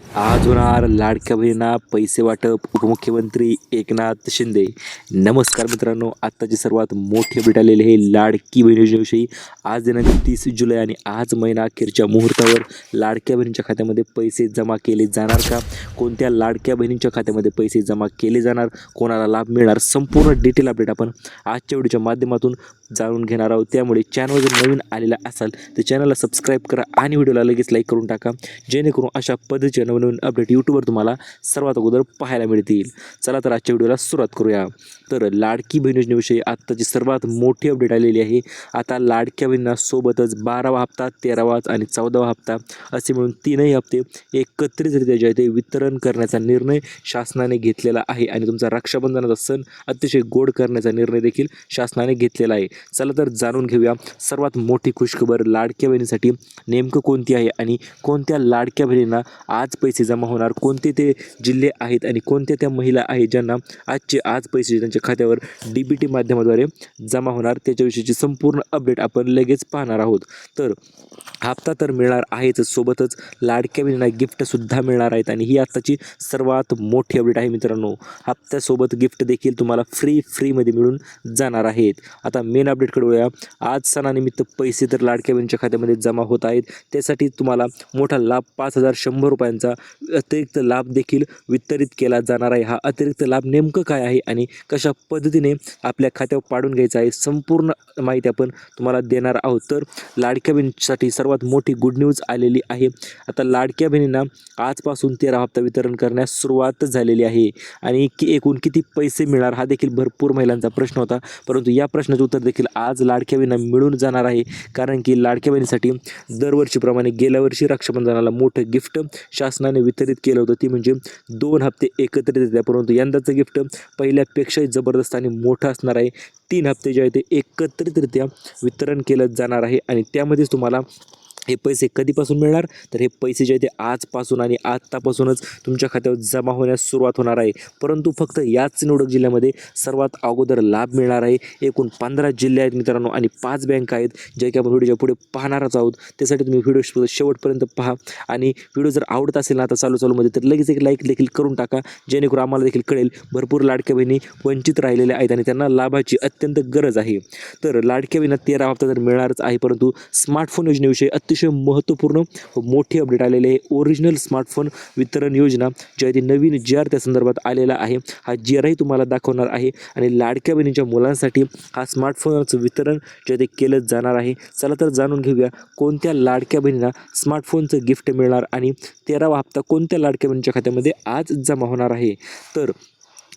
आज होणार लाडक्या बहिणींना पैसे वाटप उपमुख्यमंत्री एकनाथ शिंदे. नमस्कार मित्रांनो आत्ताची सर्वात मोठी अपडेट आलेली हे लाडकी बहीण योजनेविषयी आज दिनांक तीस जुलै आणि आज महिना अखेरच्या मुहूर्तावर लाडक्या बहिणींच्या खात्यामध्ये पैसे जमा केले जाणार का? कोणत्या लाडक्या बहिणींच्या खात्यामध्ये पैसे जमा केले जाणार? कोणाला लाभ मिळणार? संपूर्ण डिटेल अपडेट आपण आजच्या व्हिडिओच्या माध्यमातून जाणून घेणार आहोत. त्यामुळे चॅनल जर नवीन आलेला असाल तर चॅनलला सबस्क्राईब करा आणि व्हिडिओला लगेच लाईक करून टाका. जेणेकरून अशा पद्धतीचे नवनवीन अपडेट यूट्यूबवर तुम्हाला सर्वात अगोदर पाहायला मिळतील. चला तर आजच्या व्हिडिओला सुरुवात करूया. तर लाडकी बहीण योजनेविषयी आत्ताची सर्वात मोठी अपडेट आलेली आहे. आता लाडक्या बहिणींना सोबतच बारावा हप्ता तेरावा आणि चौदावा हप्ता असे मिळून तीनही हप्ते एकत्रितरित्या जे आहे ते वितरण करण्याचा निर्णय शासनाने घेतलेला आहे आणि तुमचा रक्षाबंधनाचा सण अतिशय गोड करण्याचा निर्णय देखील शासनाने घेतलेला आहे. चला तर जाणून घेऊया सर्वात मोठी खुशखबर लाडक्या बहिणीसाठी नेमकं कोणती आहे आणि कोणत्या लाडक्या बहिणींना आज पैसे जमा होणार. कोणते ते जिल्हे आहेत आणि कोणत्या त्या महिला आहेत ज्यांना आजचे आज पैसे त्यांच्या खात्यावर डी बी टी माध्यमाद्वारे जमा होणार त्याच्याविषयीची संपूर्ण अपडेट आपण लगेच पाहणार आहोत. तर हप्ता तर मिळणार आहेच सोबतच लाडक्या बहिणींना गिफ्टसुद्धा मिळणार आहेत आणि ही आत्ताची सर्वात मोठी अपडेट आहे मित्रांनो. हप्त्यासोबत गिफ्ट देखील तुम्हाला फ्री फ्रीमध्ये मिळून जाणार आहेत. आता मेन अपडेटकडे वळूया. आज सणानिमित्त पैसे तर लाडक्या बहिणीच्या खात्यामध्ये जमा होत आहेत. त्यासाठी तुम्हाला मोठा लाभ पाच हजार शंभर रुपयांचा अतिरिक्त लाभ देखील वितरित केला जाणार आहे. हा अतिरिक्त लाभ नेमकं काय आहे आणि कशा पद्धतीने आपल्या खात्यावर पाडून घ्यायचा आहे संपूर्ण माहिती आपण तुम्हाला देणार आहोत. तर लाडक्या बहिणीसाठी सर्वात मोठी गुड न्यूज आलेली आहे. आता लाडक्या बहिणींना आजपासून तेरा हप्ता वितरण करण्यास सुरुवात झालेली आहे आणि की एकूण किती पैसे मिळणार हा देखील भरपूर महिलांचा प्रश्न होता. परंतु या प्रश्नाचं उत्तर देखील आज लाडक्या बहिणींना मिळून जाणार आहे. कारण की लाडक्या बहिणीसाठी दरवर्षीप्रमाणे गेल्या वर्षी रक्षाबंधनाला मोठं गिफ्ट शासनाने वितरित केलं होतं. ती म्हणजे दोन हप्ते एकत्रित येतात. परंतु यंदाचं गिफ्ट पहिल्यापेक्षाही जबरदस्त आणि मोठं असणार आहे. तीन हप्ते जे आहे ते एकत्रितरित्या वितरण केलं जाणार आहे. आणि त्यामध्येच तुम्हाला हे पैसे कधीपासून मिळणार? तर हे पैसे जे आहे ते आजपासून आणि आत्तापासूनच तुमच्या खात्यावर जमा होण्यास सुरुवात होणार आहे. परंतु फक्त याच निवडक जिल्ह्यामध्ये सर्वात अगोदर लाभ मिळणार आहे. एकूण पंधरा जिल्हे आहेत मित्रांनो आणि पाच बँक आहेत जे की आपण व्हिडिओच्या पुढे पाहणारच आहोत. त्यासाठी तुम्ही व्हिडिओ शेवटपर्यंत पहा. आणि व्हिडिओ जर आवडत असेल ना आता चालू चालूमध्ये तर लगेच एक लाईक देखील करून टाका. जेणेकरून आम्हाला देखील कळेल भरपूर लाडक्या बहिणी वंचित राहिलेल्या आहेत आणि त्यांना लाभाची अत्यंत गरज आहे. तर लाडक्या बहिणींना तेरा हप्ता तर मिळणारच आहे परंतु स्मार्टफोन योजनेविषयी अतिशय अतिशय महत्त्वपूर्ण व मोठी अपडेट आलेले आहे. ओरिजिनल स्मार्टफोन वितरण योजना ज्यादी आहे ती नवीन जी आर त्या संदर्भात आलेला आहे. हा जी आरही तुम्हाला दाखवणार आहे. आणि लाडक्या बहिणीच्या मुलांसाठी हा स्मार्टफोनचं वितरण जे आहे ते केलं जाणार आहे. चला तर जाणून घेऊया कोणत्या लाडक्या बहिणींना स्मार्टफोनचं गिफ्ट मिळणार आणि तेरावा हप्ता कोणत्या लाडक्या बहिणीच्या खात्यामध्ये आज जमा होणार आहे. तर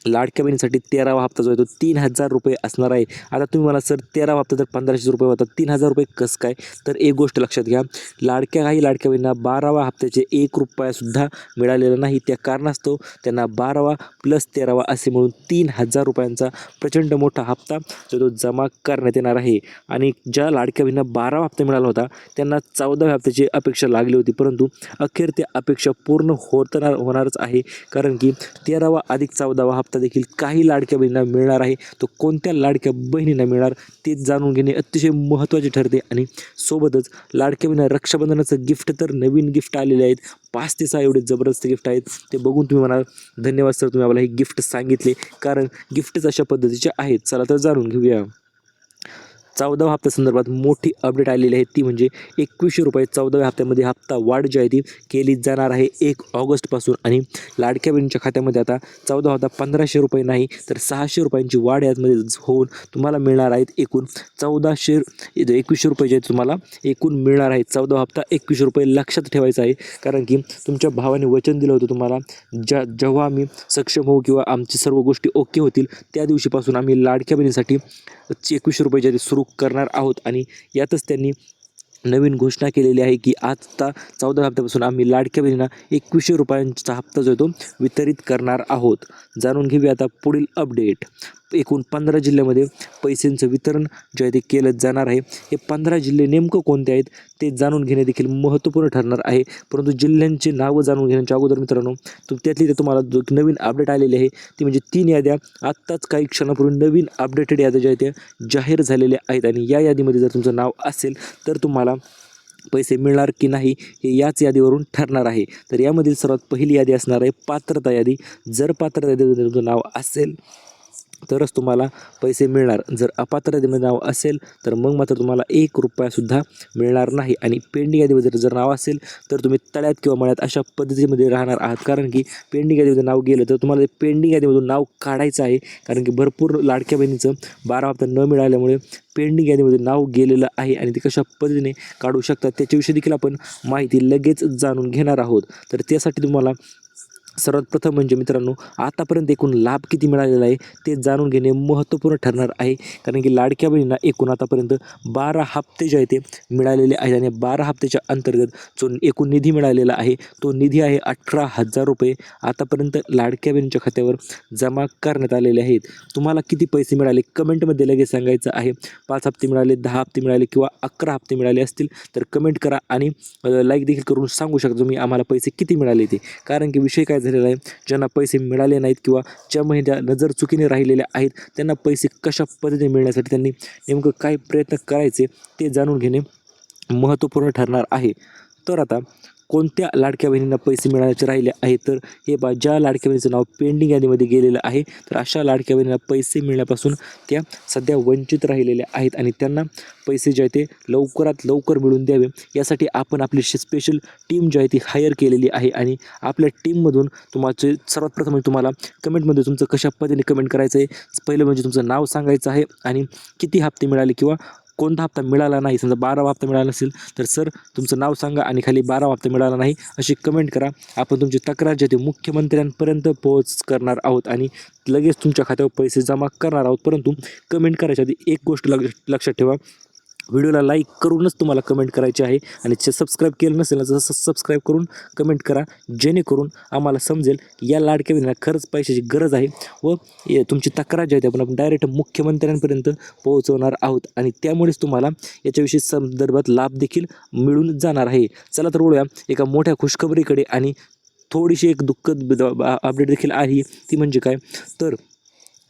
लाडक्या बहिणीसाठी तेरावा हप्ता जो आहे तो तीन हजार रुपये असणार आहे. आता तुम्ही मला सर तेरावा हप्ता तर पंधराशे रुपये होता तीन हजार रुपये कसं काय? तर एक गोष्ट लक्षात घ्या लाडक्या काही लाडक्या बहिणींना बारावा हप्त्याचे एक रुपयासुद्धा मिळालेला नाही. त्या कारणास्तव त्यांना बारावा प्लस तेरावा असे मिळून तीन हजार रुपयांचा प्रचंड मोठा हप्ता जो तो जमा करण्यात येणार आहे. आणि ज्या लाडक्या बहिणींना बारावा हप्ता मिळाला होता त्यांना चौदाव्या हप्त्याची अपेक्षा लागली होती. परंतु अखेर त्या अपेक्षा पूर्ण होतणार होणारच आहे. कारण की तेरावा अधिक चौदावा हप्ता देखील काही लाडक्या बहिणींना मिळणार आहे. तो कोणत्या लाडक्या बहिणींना मिळणार ते जाणून घेणे अतिशय महत्त्वाचे ठरते. आणि सोबतच लाडक्या बहिणींना रक्षाबंधनाचं गिफ्ट तर नवीन गिफ्ट आलेले आहेत. पाच ते सहा एवढे जबरदस्त गिफ्ट आहेत. ते बघून तुम्ही म्हणाल धन्यवाद सर तुम्ही आम्हाला हे गिफ्ट सांगितले. कारण गिफ्टच अशा पद्धतीचे आहेत. चला तर जाणून घेऊया. चौदाव्या हप्त्या संदर्भात मोठी अपडेट आलेली आहे. ती म्हणजे एकवीसशे रुपये चौदाव्या हप्त्यामध्ये हप्ता वाढ जी आहे ती केली जाणार आहे एक ऑगस्टपासून आणि लाडक्या बहिणीच्या खात्यामध्ये आता चौदा हप्ता पंधराशे रुपये नाही तर सहाशे रुपयांची वाढ यामध्ये होऊन तुम्हाला मिळणार आहेत एकूण चौदाशे एकवीसशे रुपये जे आहेत तुम्हाला एकूण मिळणार आहे. चौदा हप्ता एकवीसशे रुपये लक्षात ठेवायचा आहे कारण की तुमच्या भावाने वचन दिलं होतं तुम्हाला ज्या जेव्हा आम्ही सक्षम होऊ किंवा आमची सर्व गोष्टी ओके होतील त्या दिवशीपासून आम्ही लाडक्या बहिणीसाठी एकवीसशे रुपये जे सुरू करणार आहोत आणि यातच त्यांनी नवीन घोषणा केलेली आहे की आजचा चौदा हप्त्यापासून आम्ही लाडक्या बहिणींना एकवीसशे रुपयांचा हप्ता जो आहे तो वितरित करणार आहोत. जाणून घेऊया आता पुढील अपडेट एकूण पंधरा जिल्ह्यामध्ये पैशांचं वितरण जे आहे ते केलं जाणार आहे. हे पंधरा जिल्हे नेमकं कोणते आहेत ते जाणून घेणे देखील महत्त्वपूर्ण ठरणार आहे. परंतु जिल्ह्यांची नावं जाणून घेण्याच्या अगोदर मित्रांनो तुम त्यातली ते तुम्हाला जो नवीन अपडेट आलेली आहे ती म्हणजे तीन याद्या. आत्ताच काही क्षणापूर्वी नवीन अपडेटेड याद्या ज्या आहेत त्या जाहीर झालेल्या आहेत आणि या यादीमध्ये जर तुमचं नाव असेल तर तुम्हाला पैसे मिळणार की नाही हे याच यादीवरून ठरणार आहे. तर यामधील सर्वात पहिली यादी असणार आहे पात्रता यादी. जर पात्रता यादीमध्ये तुमचं नाव असेल तरच तुम्हाला पैसे मिळणार. जर अपात्र यादीमध्ये नाव असेल तर मग मात्र तुम्हाला एक रुपयासुद्धा मिळणार नाही. आणि पेंडिंग यादीमध्ये जर नाव असेल तर तुम्ही तळ्यात किंवा मळ्यात अशा पद्धतीमध्ये राहणार आहात. कारण की पेंडिंग यादीमध्ये नाव गेलं तर तुम्हाला पेंडिंग यादीमधून नाव काढायचं आहे. कारण की भरपूर लाडक्या बहिणीचं बारा हप्ता न मिळाल्यामुळे पेंडिंग यादीमध्ये नाव गेलेलं आहे आणि ते कशा पद्धतीने काढू शकतात त्याच्याविषयी देखील आपण माहिती लगेच जाणून घेणार आहोत. तर त्यासाठी तुम्हाला सर्वात प्रथम म्हणजे मित्रांनो आतापर्यंत एकूण लाभ किती मिळालेला आहे ते जाणून घेणे महत्त्वपूर्ण ठरणार आहे. कारण की लाडक्या बहिणींना एकूण आतापर्यंत बारा हप्ते जे आहे ते मिळालेले आहेत आणि बारा हप्त्याच्या अंतर्गत जो एकूण निधी मिळालेला आहे तो निधी आहे अठरा हजार रुपये. आतापर्यंत लाडक्या बहिणींच्या खात्यावर जमा करण्यात आलेले आहेत. तुम्हाला किती पैसे मिळाले कमेंटमध्ये लगेच सांगायचं आहे. पाच हप्ते मिळाले दहा हप्ते मिळाले किंवा अकरा हप्ते मिळाले असतील तर कमेंट करा आणि लाईक देखील करून सांगू शकता तुम्ही आम्हाला पैसे किती मिळाले ते. कारण की विषय काय झालेला आहे. ज्यांना पैसे मिळाले नाहीत किंवा ज्या महिन्या नजर चुकीने राहिलेल्या आहेत त्यांना पैसे कशा पद्धतीने मिळण्यासाठी त्यांनी नेमकं काय प्रयत्न करायचे ते जाणून घेणे महत्त्वपूर्ण ठरणार आहे. तर आता कोणत्या लाडक्या बहिणींना पैसे मिळायचे राहिले आहे तर हे बा ज्या लाडक्या बहिणीचं नाव पेंडिंग यादीमध्ये गेलेलं आहे तर अशा लाडक्या बहिणींना पैसे मिळण्यापासून त्या सध्या वंचित राहिलेल्या आहेत आणि त्यांना पैसे जे आहे ते लवकरात लवकर मिळून द्यावे. यासाठी आपण आपली स्पेशल टीम जी आहे ती हायर केलेली आहे आणि आपल्या टीममधून तुम्हाला सर्वात प्रथम म्हणजे तुम्हाला कमेंटमध्ये तुमचं कशा पद्धतीने कमेंट करायचं आहे पहिलं म्हणजे तुमचं नाव सांगायचं आहे आणि किती हप्ते मिळाले किंवा कोणता हप्ता मिळाला नाही समजा बारा हप्ता मिळाला नसेल तर सर तुमचं नाव सांगा आणि खाली बारा हप्ता मिळाला नाही अशी कमेंट करा. आपण तुमची तक्रार जे ते मुख्यमंत्र्यांपर्यंत पोहोच करणार आहोत आणि लगेच तुमच्या खात्यावर पैसे जमा करणार आहोत. परंतु कमेंट करायच्या आधी एक गोष्ट लक्ष लक्षात ठेवा. व्हिडिओला लाईक करूनच तुम्हाला कमेंट करायची आहे आणि सबस्क्राईब केलं नसेल तर जसं सबस्क्राईब करून कमेंट करा जेणेकरून आम्हाला समजेल या लाडक्या बहिणीला खरंच पैशाची गरज आहे व तुमची तक्रार जी आहे आपण आपण डायरेक्ट मुख्यमंत्र्यांपर्यंत पोहोचवणार आहोत. आणि त्यामुळेच तुम्हाला याच्याविषयी संदर्भात लाभ देखील मिळून जाणार आहे. चला तर वळूया एका मोठ्या खुशखबरीकडे आणि थोडीशी एक दुःखद अपडेट देखील आहे. ती म्हणजे काय? तर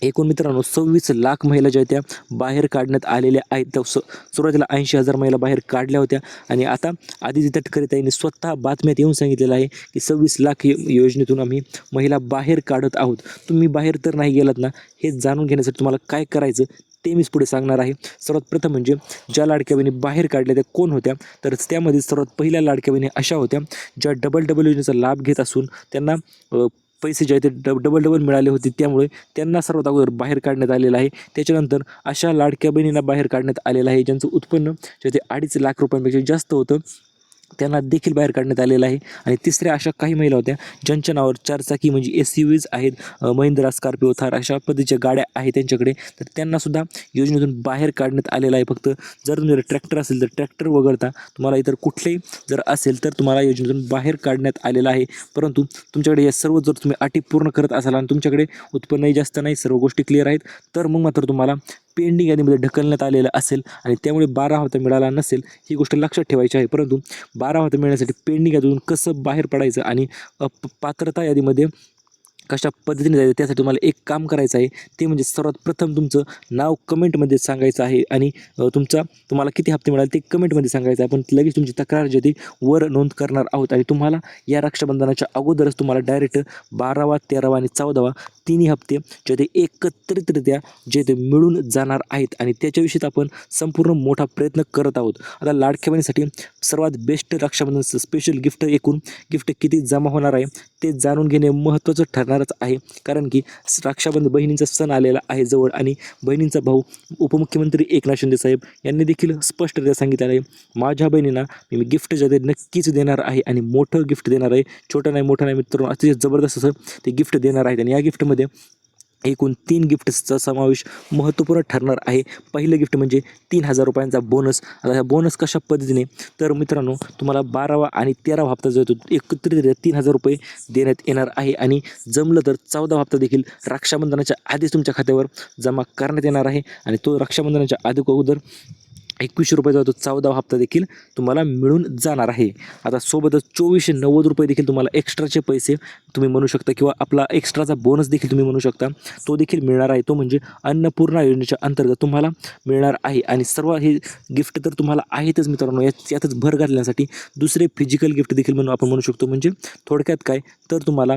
एकूण मित्रांनो सव्वीस लाख महिला ज्या त्या बाहेर काढण्यात आलेल्या आहेत. त्या स सुरुवातीला ऐंशी हजार महिला बाहेर काढल्या होत्या. आणि आता आदित्य तटकरे स्वतः बातम्यात येऊन सांगितलेलं आहे की सव्वीस लाख योजनेतून आम्ही महिला बाहेर काढत आहोत. तुम्ही बाहेर तर नाही गेलात ना? हे जाणून घेण्यासाठी तुम्हाला काय करायचं ते मीच पुढे सांगणार आहे. सर्वात प्रथम म्हणजे ज्या लाडक्या बहिणी बाहेर काढल्या त्या कोण होत्या? तर त्यामध्ये सर्वात पहिल्या लाडक्या बहिणी अशा होत्या ज्या डबल डबल योजनेचा लाभ घेत असून त्यांना पैसे जे आहेत ते डब डबल डबल मिळाले होते. त्यामुळे त्यांना सर्वात अगोदर बाहेर काढण्यात आलेलं आहे. त्याच्यानंतर अशा लाडक्या बहिणींना बाहेर काढण्यात आलेलं आहे ज्यांचं उत्पन्न जे ते अडीच लाख रुपयांपेक्षा जास्त होतं. त्यांना देखील बाहेर काढण्यात आलेलं आहे. आणि तिसऱ्या अशा काही महिला होत्या ज्यांच्या नावावर चारचाकी म्हणजे एस यू वीज आहेत महिंद्रा स्कॉर्पिओ थार अशा पद्धतीच्या गाड्या आहेत त्यांच्याकडे. तर त्यांनासुद्धा योजनेतून बाहेर काढण्यात आलेलं आहे फक्त. जर तुमच्याकडे ट्रॅक्टर असेल तर ट्रॅक्टर वगळता तुम्हाला इतर कुठलेही जर असेल तर तुम्हाला योजनेतून बाहेर काढण्यात आलेलं आहे. परंतु तुमच्याकडे या सर्व जर तुम्ही अटी पूर्ण करत असाल आणि तुमच्याकडे उत्पन्नही जास्त नाही सर्व गोष्टी क्लिअर आहेत तर मग मात्र तुम्हाला पेंडिंग यादीमध्ये ढकलण्यात आलेलं असेल आणि त्यामुळे बारा हप्ता मिळाला नसेल ही गोष्ट लक्षात ठेवायची आहे. परंतु बारा हप्ता मिळण्यासाठी पेंडिंग यादीतून कसं बाहेर पडायचं आणि अप पात्रता यादीमध्ये कशा पद्धतीने जायचं त्यासाठी तुम्हाला एक काम करायचं आहे. ते म्हणजे सर्वात प्रथम तुमचं नाव कमेंटमध्ये सांगायचं आहे आणि तुमचा तुम्हाला किती हप्ते मिळाले ते कमेंटमध्ये सांगायचं आहे. आपण लगेच तुमची तक्रार जी आहे ती वर नोंद करणार आहोत आणि तुम्हाला या रक्षाबंधनाच्या अगोदरच तुम्हाला डायरेक्ट बारावा तेरावा आणि चौदावा तिन्ही हप्ते जे ते एकत्रितरित्या जे ते मिळून जाणार आहेत आणि त्याच्याविषयीच आपण संपूर्ण मोठा प्रयत्न करत आहोत. आता लाडक्या बहिणीसाठी सर्वात बेस्ट रक्षाबंधन स्पेशल गिफ्ट एकूण गिफ्ट किती जमा होणार आहे ते जाणून घेणे महत्त्वाचं ठरणार ठरणारच आहे. कारण की राक्षाबंध बहिणींचा सण आलेला आहे जवळ आणि बहिणींचा भाऊ उपमुख्यमंत्री एकनाथ शिंदे साहेब यांनी देखील स्पष्टरित्या सांगितलं आहे. माझ्या बहिणींना मी गिफ्ट ज्या नक्कीच देणार आहे आणि मोठं गिफ्ट देणार आहे. छोटं नाही मोठं नाही मित्रांनो अतिशय जबरदस्त असं ते गिफ्ट देणार आहेत. आणि या गिफ्टमध्ये एकूण तीन गिफ्ट्सचा समावेश महत्त्वपूर्ण ठरणार आहे. पहिलं गिफ्ट म्हणजे तीन हजार रुपयांचा बोनस आता ह्या बोनस कशा पद्धतीने? तर मित्रांनो तुम्हाला बारावा आणि तेरावा हप्ता जो येतो तो एकत्रित तीन हजार रुपये देण्यात येणार आहे. आणि जमलं तर चौदावा हप्ता देखील रक्षाबंधनाच्या आधीच तुमच्या खात्यावर जमा करण्यात येणार आहे. आणि तो रक्षाबंधनाच्या आधी अगोदर एकवीसशे रुपयाचा तो चौदा हप्ता देखील तुम्हाला मिळून जाणार आहे. आता सोबतच चोवीसशे नव्वद रुपये देखील तुम्हाला एक्स्ट्राचे पैसे तुम्ही म्हणू शकता किंवा आपला एक्स्ट्राचा बोनस देखील तुम्ही म्हणू शकता. तो देखील मिळणार आहे. तो म्हणजे अन्नपूर्णा योजनेच्या अंतर्गत तुम्हाला मिळणार आहे. आणि सर्व हे गिफ्ट तर तुम्हाला आहेतच मित्रांनो. यातच भर घालण्यासाठी दुसरे फिजिकल गिफ्ट देखील म्हणून आपण म्हणू शकतो. म्हणजे थोडक्यात काय? तर तुम्हाला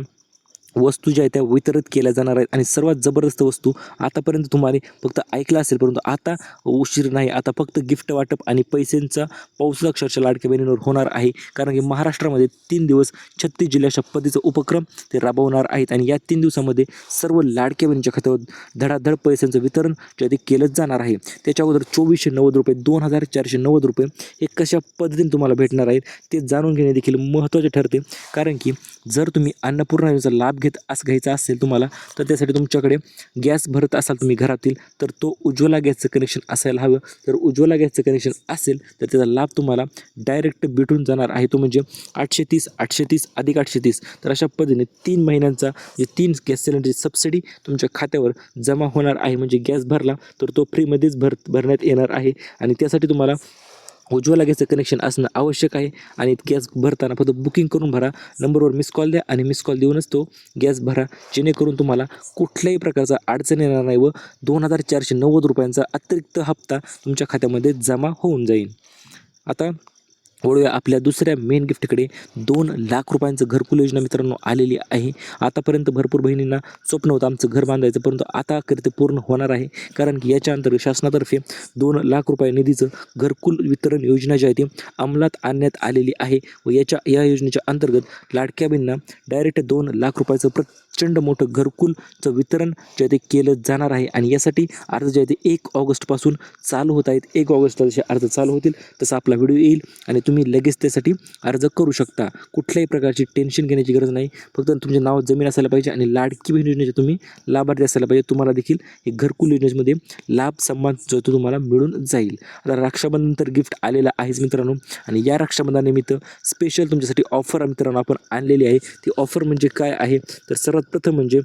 वस्तू ज्या आहेत त्या वितरित केल्या जाणार आहेत. आणि सर्वात जबरदस्त वस्तू आतापर्यंत तुम्हाला फक्त ऐकलं असेल परंतु आता उशीर नाही. आता फक्त गिफ्ट वाटप आणि पैशांचा पाऊस अक्षरशः लाडक्या बहिणींवर होणार आहे. कारण की महाराष्ट्रामध्ये तीन दिवस छत्तीस जिल्ह्याच्या पद्धतीचा उपक्रम ते राबवणार आहेत. आणि या तीन दिवसामध्ये सर्व लाडक्या बहिणींच्या खात्यावर धडाधड पैशांचं वितरण जे ते केलंच जाणार आहे. त्याच्या अगोदर चोवीसशे नव्वद रुपये दोन हजार चारशे नव्वद रुपये हे कशा पद्धतीने तुम्हाला भेटणार आहेत ते जाणून घेणे देखील महत्त्वाचे ठरते. कारण की जर तुम्ही अन्नपूर्णा योजनेचा लाभ घेत असं घ्यायचा असेल तुम्हाला तर त्यासाठी तुमच्याकडे गॅस भरत असाल तुम्ही घरातील तर तो उज्ज्वला गॅसचं कनेक्शन असायला हवं. तर उज्ज्वला गॅसचं कनेक्शन असेल तर त्याचा लाभ तुम्हाला डायरेक्ट भेटून जाणार आहे. तो म्हणजे आठशे तीस आठशे तीस अधिक आठशे तीस. तर अशा पद्धतीने तीन महिन्यांचा जे तीन गॅस सिलेंडरची सबसिडी तुमच्या खात्यावर जमा होणार आहे. म्हणजे गॅस भरला तर तो फ्रीमध्येच भर भरण्यात येणार आहे. आणि त्यासाठी तुम्हाला उज्ज्वला गॅसचं कनेक्शन असणं आवश्यक आहे. आणि गॅस भरताना फक्त बुकिंग करून भरा. नंबरवर मिस कॉल द्या आणि मिस कॉल देऊनच तो गॅस भरा. जेणेकरून तुम्हाला कुठल्याही प्रकारचा अडचण येणार नाही व दोन हजार चारशे नव्वद रुपयांचा अतिरिक्त हप्ता तुमच्या खात्यामध्ये जमा होऊन जाईल. आता वळूया आपल्या दुसऱ्या मेन गिफ्टकडे दोन लाख रुपयांचं घरकुल योजना मित्रांनो आलेली आहे. आतापर्यंत भरपूर बहिणींना स्वप्न होतं आमचं घर बांधायचं परंतु आता ते पूर्ण होणार आहे. कारण की याच्या अंतर्गत शासनातर्फे दोन लाख रुपये निधीचं घरकुल वितरण योजना जी आहे ती अंमलात आणण्यात आलेली आहे. व याच्या या योजनेच्या अंतर्गत लाडक्या बहिणींना डायरेक्ट दोन लाख रुपयाचं प्रचंड मोठं घरकुलचं वितरण जे ते केलं जाणार आहे. आणि यासाठी अर्ज जे आहे ते एक ऑगस्टपासून चालू होत आहेत. एक ऑगस्टला जसे अर्ज चालू होतील तसा आपला व्हिडिओ येईल आणि तुम्ही लगेच त्यासाठी अर्ज करू शकता. कुठल्याही प्रकारची टेन्शन घेण्याची गरज नाही. फक्त तुमचे नाव जमीन असायला पाहिजे आणि लाडकी बहीण योजनेचे तुम्ही लाभार्थी असायला पाहिजे. तुम्हाला देखील हे घरकुल योजनेमध्ये लाभ सन्मान जो तो तुम्हाला मिळून जाईल. आता रक्षाबंधन तर गिफ्ट आलेला आहेच मित्रांनो. आणि या रक्षाबंधनानिमित्त स्पेशल तुमच्यासाठी ऑफर मित्रांनो आपण आणलेली आहे. ती ऑफर म्हणजे काय आहे? तर सर्वात प्रथम म्हणजे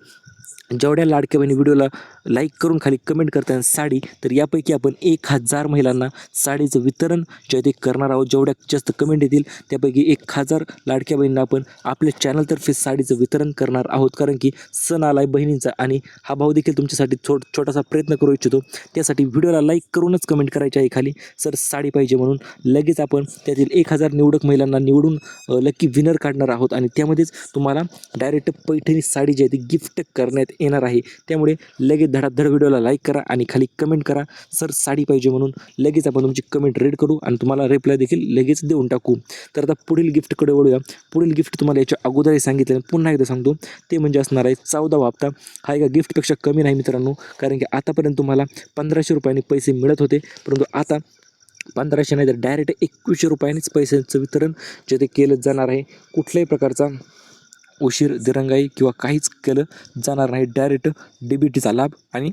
जेवढ्या लाडक्या बहिणी व्हिडिओला लाईक करून खाली कमेंट करताना साडी तर यापैकी आपण एक हजार महिलांना साडीचं वितरण जे आहे ते करणार आहोत. जेवढ्या जास्त कमेंट येतील त्यापैकी एक हजार लाडक्या बहिणींना आपण आपल्या चॅनलतर्फे साडीचं वितरण करणार आहोत. कारण की सण आला आहे बहिणींचा आणि हा भाव देखील तुमच्यासाठी छोट छोटासा प्रयत्न करू इच्छितो. त्यासाठी व्हिडिओला लाईक करूनच कमेंट करायची आहे खाली. सर साडी पाहिजे म्हणून लगेच आपण त्यातील एक हजार निवडक महिलांना निवडून लकी विनर काढणार आहोत. आणि त्यामध्येच तुम्हाला डायरेक्ट पैठणी साडी जी आहे ती गिफ्ट करण्यात येणार आहे. त्यामुळे लगेच धडाधड व्हिडिओला लाईक करा आणि खाली कमेंट करा. सर साडी पाहिजे म्हणून लगेच आपण तुमची कमेंट रेड करू आणि तुम्हाला रिप्लाय देखील लगेच देऊन टाकू. तर आता पुढील गिफ्टकडे वळूया. पुढील गिफ्ट तुम्हाला याच्या अगोदरही सांगितलं पुन्हा एकदा सांगतो. ते म्हणजे असणार आहे चौदा हप्ता. हा एका गिफ्टपेक्षा कमी नाही मित्रांनो. कारण की आतापर्यंत तुम्हाला पंधराशे रुपयांनी पैसे मिळत होते. परंतु आता पंधराशे नाही तर डायरेक्ट एकवीसशे रुपयांनीच पैशांचं वितरण जे ते केलं जाणार आहे. कुठल्याही प्रकारचा उशीर दिरंगाई किंवा काहीच केलं जाणार नाही. डायरेक्ट डीबीटीचा लाभ आणि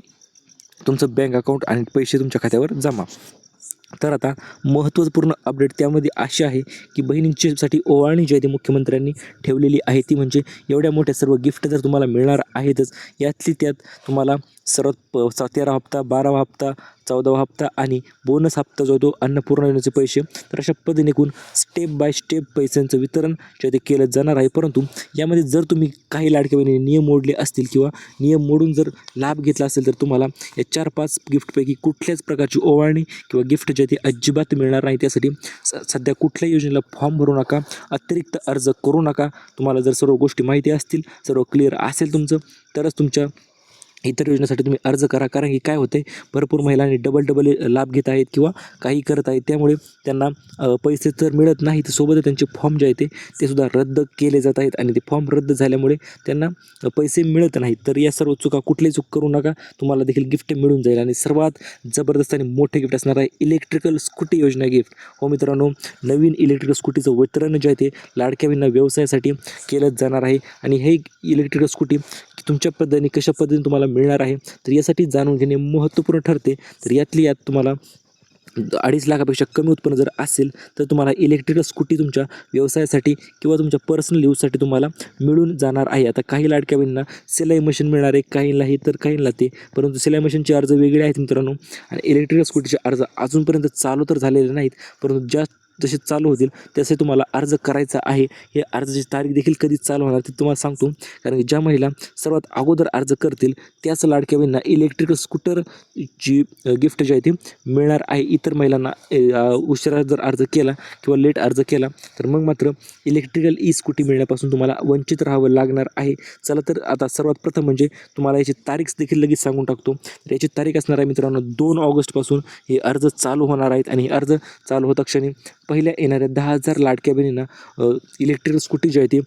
तुमचं बँक अकाउंट आणि पैसे तुमच्या खात्यावर जमा. तर आता महत्त्वपूर्ण अपडेट त्यामध्ये अशी आहे की बहिणींच्यासाठी ओवाळणी जी आहे ती मुख्यमंत्र्यांनी ठेवलेली आहे. ती म्हणजे एवढ्या मोठ्या सर्व गिफ्ट जर तुम्हाला मिळणार आहेतच यातली त्यात तुम्हाला सर्वात प सा तेरा हप्ता बारावा हप्ता चौदावा हप्ता आणि बोनस हप्ता जो तो अन्नपूर्ण योजनेचे पैसे. तर अशा पद्धतीने एकूण स्टेप बाय स्टेप पैशांचं वितरण जे ते केलं जाणार आहे. परंतु यामध्ये जर तुम्ही काही लाडक्या बहिणीने नियम मोडले असतील किंवा नियम मोडून जर लाभ घेतला असेल तर तुम्हाला या चार पाच गिफ्टपैकी कुठल्याच प्रकारची ओवाळणी किंवा गिफ्ट जे ते अजिबात मिळणार नाही. त्यासाठी स सध्या कुठल्या योजनेला फॉर्म भरू नका अतिरिक्त अर्ज करू नका. तुम्हाला जर सर्व गोष्टी माहिती असतील सर्व क्लिअर असेल तुमचं तरच तुमच्या इतर योजनेसाठी तुम्ही अर्ज करा. कारण की काय होते भरपूर महिलांनी डबल डबल लाभ घेत आहेत किंवा काही करत आहेत. त्यामुळे त्यांना पैसे तर मिळत नाही तर सोबत त्यांचे फॉर्म जे आहे ते ते सुद्धा रद्द केले जात आहेत. आणि ते फॉर्म रद्द झाल्यामुळे त्यांना पैसे मिळत नाहीत. तर या सर्व चुका कुठल्याही चूक करू नका. तुम्हाला देखील गिफ्ट मिळून जाईल. आणि सर्वात जबरदस्त आणि मोठे गिफ्ट असणार आहे इलेक्ट्रिकल स्कूटी योजना गिफ्ट हो मित्रांनो नवीन इलेक्ट्रिकल स्कूटीचं वितरण जे आहे ते लाडक्या व्यवसायासाठी केलं जाणार आहे. आणि हे इलेक्ट्रिकल स्कूटी तुमच्या पद्धतीने कशा पद्धतीने तुम्हाला मिळणार आहे. तर यासाठी जाणून घेणे महत्त्वपूर्ण ठरते. तर यातली यात तुम्हाला अडीच लाखापेक्षा कमी उत्पन्न जर असेल तर तुम्हाला इलेक्ट्रिकल स्कूटी तुमच्या व्यवसायासाठी किंवा तुमच्या पर्सनल यूजसाठी तुम्हाला मिळून जाणार आहे. आता काही लाडक्या बहिणींना सिलाई मशीन मिळणार आहे काहींना हे तर काहींना ते. परंतु सिलाई मशीनचे अर्ज वेगळे आहेत मित्रांनो. आणि इलेक्ट्रिकल स्कूटीचे अर्ज अजूनपर्यंत चालू तर झालेले नाहीत. परंतु ज्या जसे चालू होतील तसे तुम्हाला अर्ज करायचा आहे. हे अर्जाची तारीख देखील कधी चालू होणार ते तुम्हाला सांगतो. कारण की ज्या महिला सर्वात अगोदर अर्ज करतील त्याच लाडक्या बहिणींना इलेक्ट्रिकल स्कूटर जी गिफ्ट जी आहे ती मिळणार आहे. इतर महिलांना उशिरा जर अर्ज केला किंवा लेट अर्ज केला तर मग मात्र इलेक्ट्रिकल ई स्कूटी मिळण्यापासून तुम्हाला वंचित राहावं लागणार आहे. चला तर आता सर्वात प्रथम म्हणजे तुम्हाला याची तारीख देखील लगेच सांगून टाकतो. तर याची तारीख असणार आहे मित्रांनो दोन ऑगस्टपासून हे अर्ज चालू होणार आहेत. आणि हे अर्ज चालू होता क्षणी पहिल्या येणाऱ्या दहा हजार लाडक्या बहिणींना इलेक्ट्रिकल स्कूटी जी आहे ती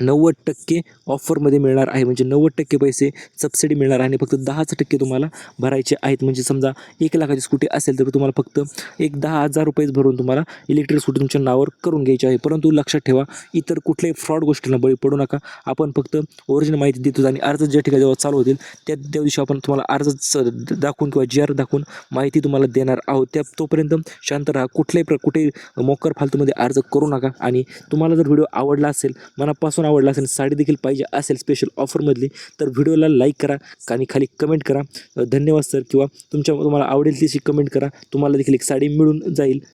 नव्वद टक्के ऑफरमध्ये मिळणार आहे. म्हणजे नव्वद टक्के पैसे सबसिडी मिळणार आहे आणि फक्त दहाच टक्के तुम्हाला भरायचे आहेत. म्हणजे समजा एक लाखाची स्कूटी असेल तर तुम्हाला फक्त एक दहा हजार रुपयेच भरून तुम्हाला इलेक्ट्रिक स्कूटी तुमच्या नावावर करून घ्यायची आहे. परंतु लक्षात ठेवा इतर कुठल्याही फ्रॉड गोष्टींना बळी पडू नका. आपण फक्त ओरिजिनल माहिती देतो आणि अर्ज ज्या ठिकाणी जेव्हा चालू होतील त्या त्या दिवशी आपण तुम्हाला अर्ज स- दाखवून किंवा जी आर दाखवून माहिती तुम्हाला देणार आहोत. त्या तोपर्यंत शांत राहा. कुठल्याही प्र कुठेही मोकर फालतूमध्ये अर्ज करू नका. आणि तुम्हाला जर व्हिडिओ आवडला असेल मनापासून आवडला असेल साडी देखील पाहिजे असेल स्पेशल ऑफरमधली तर व्हिडिओला लाईक करा आणि खाली कमेंट करा. धन्यवाद सर किंवा तुमच्या तुम्हाला आवडेल तशी कमेंट करा. तुम्हाला देखील एक साडी मिळून जाईल.